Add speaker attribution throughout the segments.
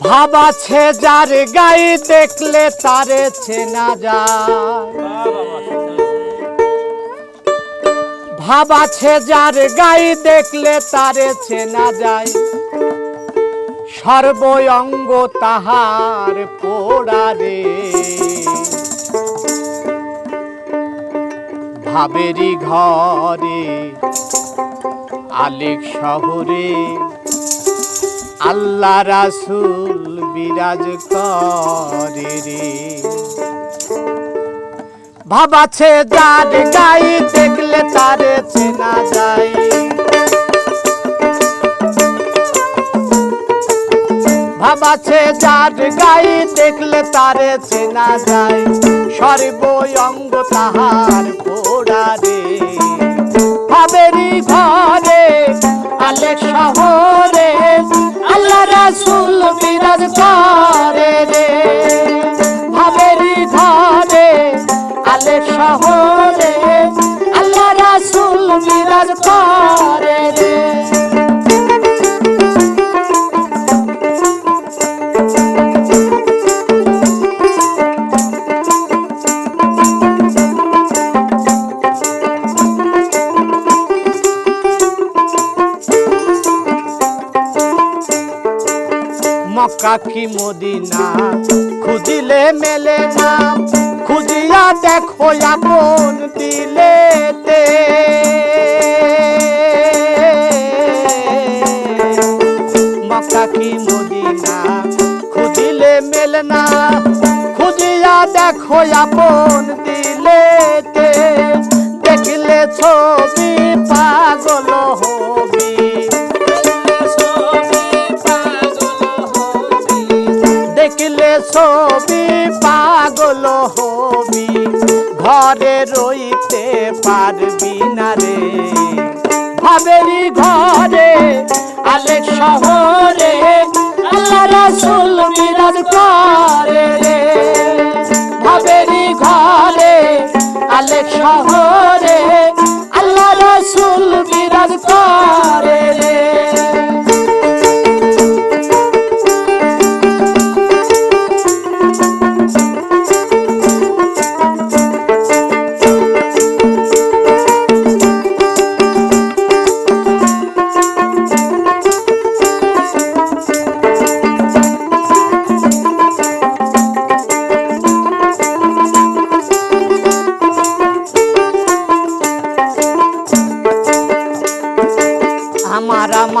Speaker 1: ভাব আছে যার গায়ে দেখলে তারে চেনা যায়। ভাব আছে যার গায়ে দেখলে তারে চেনা যায়। সর্বঙ্গ তাহার পোড়ারে। ভাবেরি ঘরে আলেক শহরে আল্লাহ রাসুল বিরাজ করে রে। ভাবাছে যার গাই দেখলে তারে চেনা যায়। ভাবাছে যার গাই দেখলে তারে চেনা যায়। সর্বঙ্গ তাহার পোড়ারে ভাবেরি ঘরে আলেক শহরে রাসুল বিরাজ করে রে। ভাবেরি ধারে আলে শহরে আল্লাহ রসুল বিরাজ করে মক্কা কি মদিনা, খুঁজিলে মেলে না, খুঁজিয়া দেখো আপন দিলেতে মক্কা কি মদিনা, খুঁজিলে মেলে না, খুঁজিয়া দেখো আপন দিলেতে দেখলে ছবি ঘরে রইতে পারবি না রে। ভাবেরি ঘরে আলে শহরে আল্লাহ রাসুল বিরাজ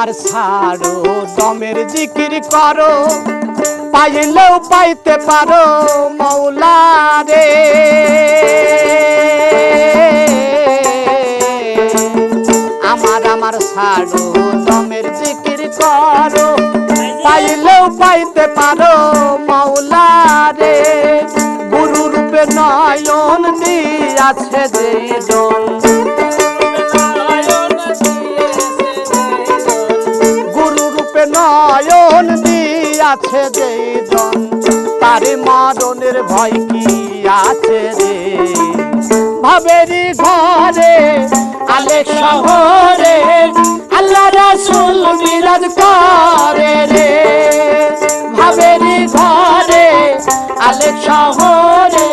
Speaker 1: আমার ছাড়ো, দমের জিকির করো, পাইলেও পাইতে পারো মৌলা রে। আমার আমার ছাড়ো, দমের জিকির করো, পাইলেও পাইতে পারো মৌলা রে। গুরু রূপে নয়ন দিয়াছে যে দিয়াছে যে জন তারে মরণের ভয় কি আছে রে? ভাবেরি ঘরে আলে শহরে, আল্লাহ রাসুল বিরাজ করে রে। ভাবেরি ঘরে আলে শহরে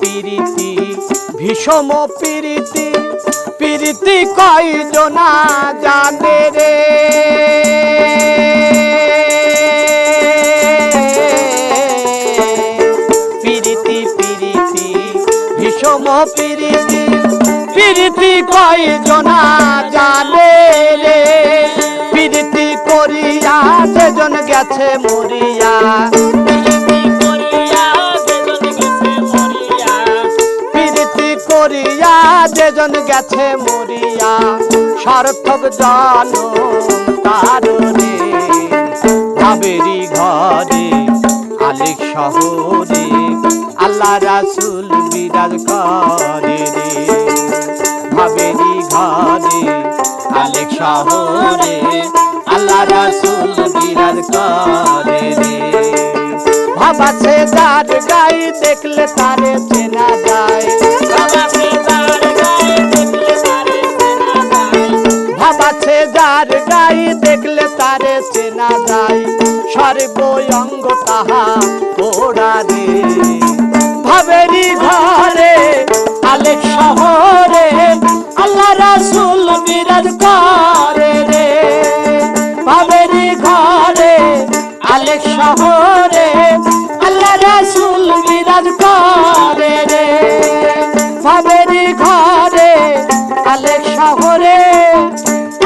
Speaker 1: পিরিতি, ভীষম পিরিতি। পিরিতি কয়জনা জানে রে। পিরিতি পিরিতি, ভীষম পিরিতি। পিরিতি কয়জনা জানে রে। পিরিতি করিয়া সেজন গেছে মরিয়া। করিয়া গেছে মরিয়া, সার্থক জনম তার রে। ভাবেরি ঘরে আলেক শহরে, আল্লাহ রাসুল বিরাজ করে রে। ভাবেরি ঘরে আলেক শহরে, আল্লাহ রাসুল বিরাজ করে রে। ভাবাছে যার গাই, দেখলে তারে চেনা যায়। যায় সর্বঙ্গ তাহা পোড়া রে ভাবেরি ঘরে আলেক শহরে, আল্লাহ রাসুল বিরাজ করে রে। ভাবেরি ঘরে আলেক শহরে, আল্লাহ রাসুল বিরাজ করে রে। ভাবেরি ঘরে আলেক শহরে